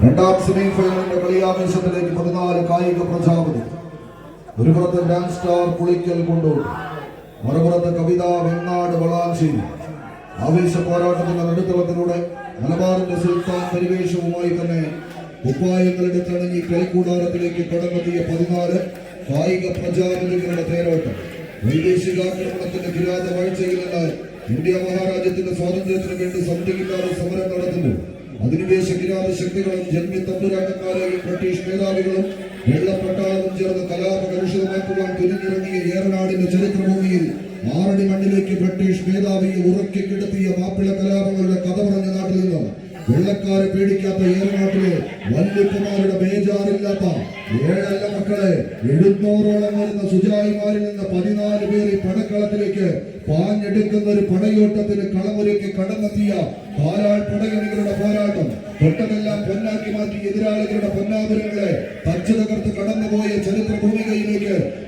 രണ്ടാം സെമി ഫൈനലിന്റെ കളിയാവേശത്തിലേക്ക് പതിനാല് കായിക പ്രജാപതി ഒരു പുറത്ത് സ്റ്റാർ പുളിക്കൽ കൊണ്ടൂർ മറുപുറത്ത് കവിത വെങ്ങാട് വളാഞ്ചേരി. ആവേശ പോരാട്ടത്തിന്റെ നടുത്തളത്തിലൂടെ മലബാറിന്റെ സുൽത്താൻ പരിവേഷവുമായി തന്നെ കുപ്പായങ്ങളുടെ തണങ്ങി കളിക്കൂടാരത്തിലേക്ക് കടന്നെത്തിയ പതിനാല് കായിക പ്രജാപതികളുടെ തേരോട്ടം. വൈദേശികാക്രമണത്തിന്റെ കിരാത വാഴ്ചയിൽ ഇന്ത്യ മഹാരാജ്യത്തിന്റെ സ്വാതന്ത്ര്യത്തിന് വേണ്ടി സന്ധിയില്ലാതെ സമരം നടത്തുന്നു. അധിനിവേശ കിരാത ശക്തികളും ജന്മി തമ്പുരാക്കന്മാരെയും ബ്രിട്ടീഷ് മേധാവികളും വെള്ളപ്പെട്ടാളും ചേർന്ന് കലാപ കലുഷിതമാക്കുവാൻ തിരിഞ്ഞിറങ്ങിയ ഏറനാടിന്റെ ചരിത്രഭൂമിയിൽ ആറടി മണ്ണിലേക്ക് ബ്രിട്ടീഷ് മേധാവിയെ ഉറക്കി കിടത്തിയ മാപ്പിള കലാപങ്ങളുടെ കഥ പറഞ്ഞ നാട്ടിൽ നിന്ന് വെള്ളക്കാരെ പേടിക്കാത്ത ഏറനാട്ടിലെ വല്യപ്പമാരുടെ ബേജാറില്ലാത്ത ഏഴല്ല മക്കളെ എഴുന്നൂറോളം വരുന്ന സുജായിമാരിൽ നിന്ന് പതിനാല് പേർ ഈ പടക്കളത്തിലേക്ക് പാഞ്ഞെടുക്കുന്ന ഒരു പടയോട്ടത്തിന് കളമൊരുക്കി കടന്നെത്തിയ കാലാൾ പടയണികളുടെ പോരാട്ടം. തൊട്ടതെല്ലാം പൊന്നാക്കി മാറ്റി എതിരാളികളുടെ പൊന്നാപുരങ്ങളെ തച്ചു തകർത്ത് കടന്നുപോയ ചരിത്ര ഭൂമികയിലേക്ക്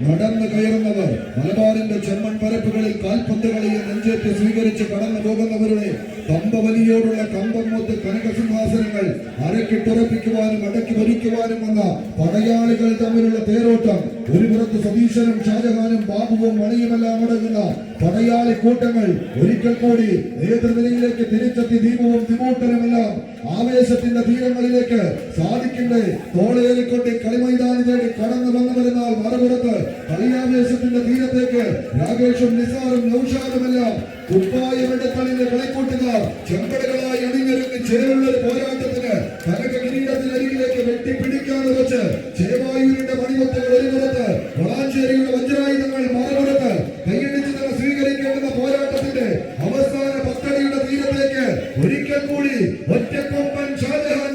നടന്നു കയറുന്നവർ മലബാറിന്റെ ചെമ്മൺ പരപ്പുകളിൽ കാൽപന്ത് കളിയെ നെഞ്ചേറ്റ് സ്വീകരിച്ച് കടന്നു പോകുന്നവരുടെ കമ്പവലിയോടുള്ള കമ്പം മുത്ത് കനകസിംഹാസനങ്ങൾ അരക്കിട്ടുറപ്പിക്കുവാനും അടക്കി ഭരിക്കുവാനും വന്ന പടയാളികൾ തമ്മിലുള്ള തേരോട്ടം. ഒരു പുറത്ത് സതീശനും ഷാജഹാനും ബാബുവും മണിയുമെല്ലാം അടങ്ങുന്ന പടയാളി കൂട്ടങ്ങൾ ഒരിക്കൽ കൂടി നേതൃനിരയിലേക്ക് തിരിച്ചെത്തി ദീപവും തിമൂട്ടനുമെല്ലാം ആവേശത്തിന്റെ തീരങ്ങളിലേക്ക് സാധിക്കണ്ടേ തോളേറിക്കൊണ്ട് കളിമൈതാനി തേടി കടന്നു വന്നവരെന്നാൽ മറുപുറത്ത് കളിയാവേശത്തിന്റെ തീരത്തേക്ക് രാകേഷും നിസാറും നൌഷാദുമെല്ലാം കുപ്പായമെടുത്തളിന്റെ കളിക്കൂട്ടുകാർ ചെമ്പടകളായി അണിഞ്ഞൊരുങ്ങി ചേരുള്ള പോരാട്ടത്തിന് തനക കിരീടത്തിനരികിലേക്ക് വെട്ടിപ്പിടിക്കാതെ വെച്ച് ചേവായൂരിന്റെ മണിമത്തുകൾ ഒരു പുറത്ത് വളാഞ്ചേരിയുടെ വജ്രായുധങ്ങൾ മറുപുറത്ത് കൈയടിച്ച് തന്നെ സ്വീകരിക്കേണ്ടുന്ന പോരാട്ടത്തിന്റെ അവസാന പത്തടിയുടെ തീരത്തേക്ക് ഒരിക്കൽ കൂടി ഒറ്റക്കൊമ്പൻ ഷാജഹാൻ